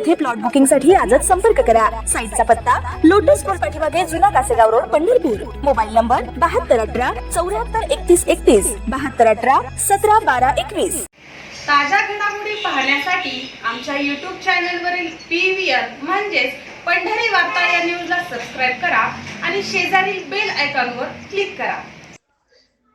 येथे प्लॉट बुकिंगसाठी आजच संपर्क करा. साईटचा पत्ता लोटस स्कूल पाठीमागे जुना Kasegaon road Pandharpur. Mobile number बहात्तर अठरा चौऱ्याहत्तर एकतीस एकतीस बहात्तर अठरा सतरा बारा एकवीस. ताज्या घडामोडी पाहण्यासाठी आमच्या यूट्यूब चॅनलवरील पी व्ही आर म्हणजेच पंढरी वार्ता या न्यूजला सबस्क्राईब करा आणि शेजारील बेल आयकॉनवर क्लिक करा.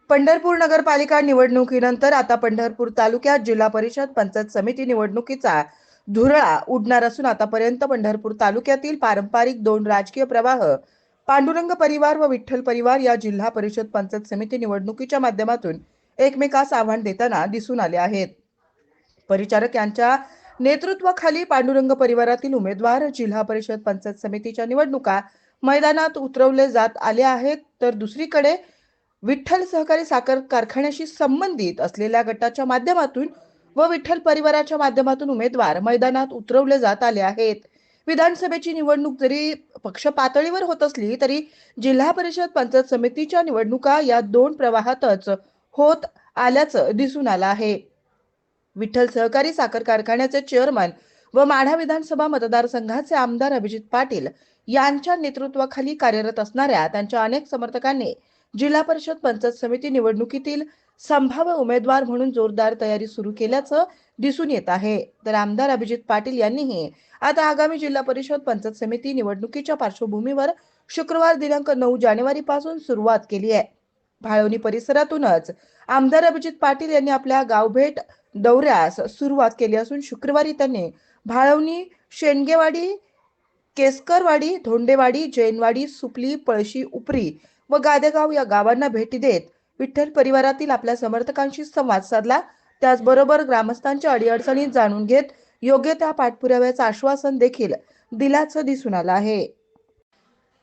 पंढरपूर नगरपालिका निवडणुकीनंतर आता पंढरपूर तालुक्यात जिल्हा परिषद पंचायत समिती निवडणुकीचा धुरळा उडणार असून आतापर्यंत पंढरपूर तालुक्यातील पारंपरिक दोन राजकीय प्रवाह पांडुरंग परिवार व विठ्ठल परिवार या जिल्हा परिषद पंचायत समिती निवडणुकीच्या माध्यमातून एकमेकास आव्हान देताना दिसून आले आहेत. परिचारक यांच्या नेतृत्वाखाली पांडुरंग परिवारातील उमेदवार जिल्हा परिषद पंचायत समितीच्या निवडणुका मैदानात उतरवले जात आले आहेत. तर दुसरीकडे विठ्ठल सहकारी साखर कारखान्याशी संबंधित असलेल्या गटाच्या माध्यमातून व विठ्ठल परिवाराच्या माध्यमातून उमेदवार मैदानात उतरवले जात आले आहेत. विधानसभेची निवडणूक जरी पक्ष पातळीवर होत असली तरी जिल्हा परिषद पंचायत समितीच्या निवडणुका या दोन प्रवाहातच होत आल्याचं दिसून आलं आहे. विठ्ठल सहकारी साखर कारखान्याचे चेअरमन व माढा विधानसभा मतदारसंघाचे आमदार अभिजित पाटील यांच्या नेतृत्वाखाली कार्यरत असणाऱ्या त्यांच्या अनेक समर्थकांनी जिल्हा परिषद पंचायत समिती निवडणुकीतील संभाव्य उमेदवार म्हणून जोरदार तयारी सुरू केल्याचं दिसून येत आहे. तर आमदार अभिजित पाटील यांनीही आता आगामी जिल्हा परिषद पंचायत समिती निवडणुकीच्या पार्श्वभूमीवर शुक्रवार दिनांक नऊ जानेवारी पासून सुरुवात केली आहे. भाळवणी परिसरातूनच आमदार अभिजित पाटील यांनी आपल्या गावभेट दौऱ्यास सुरुवात केली असून शुक्रवारी त्यांनी भाळवणी शेंडगेवाडी केसकरवाडी धोंडेवाडी जैनवाडी सुपली पळशी उपरी व गादेगाव या गावांना भेटी देत विठ्ठल परिवारातील आपल्या समर्थकांशी संवाद साधला. त्याचबरोबर ग्रामस्थांच्या अडीअडचणी जाणून घेत योग्य त्या पाठपुराव्याचं आश्वासन देखील दिल्याचं दिसून आलं आहे.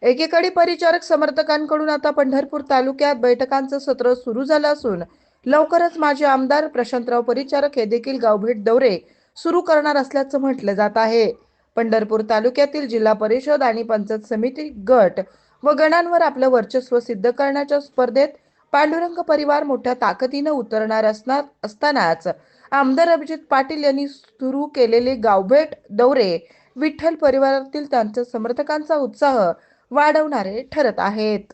एकेकडे परिचारक समर्थकांकडून आता पंढरपूर तालुक्यात बैठकांचं सत्र सुरू झालं असून लवकरच माजी आमदार प्रशांतराव परिचारक हे देखील गावभेट दौरे सुरू करणार असल्याचं म्हटलं जात आहे. पंढरपूर तालुक्यातील जिल्हा परिषद आणि पंचायत समिती गट व गणांवर आपलं वर्चस्व सिद्ध करण्याच्या स्पर्धेत पांडुरंग परिवार मोठ्या ताकदीनं उतरणार असणार असतानाच आमदार अभिजित पाटील यांनी सुरू केलेले गावभेट दौरे विठ्ठल परिवारातील त्यांच्या समर्थकांचा उत्साह वाढवणारे ठरत आहेत.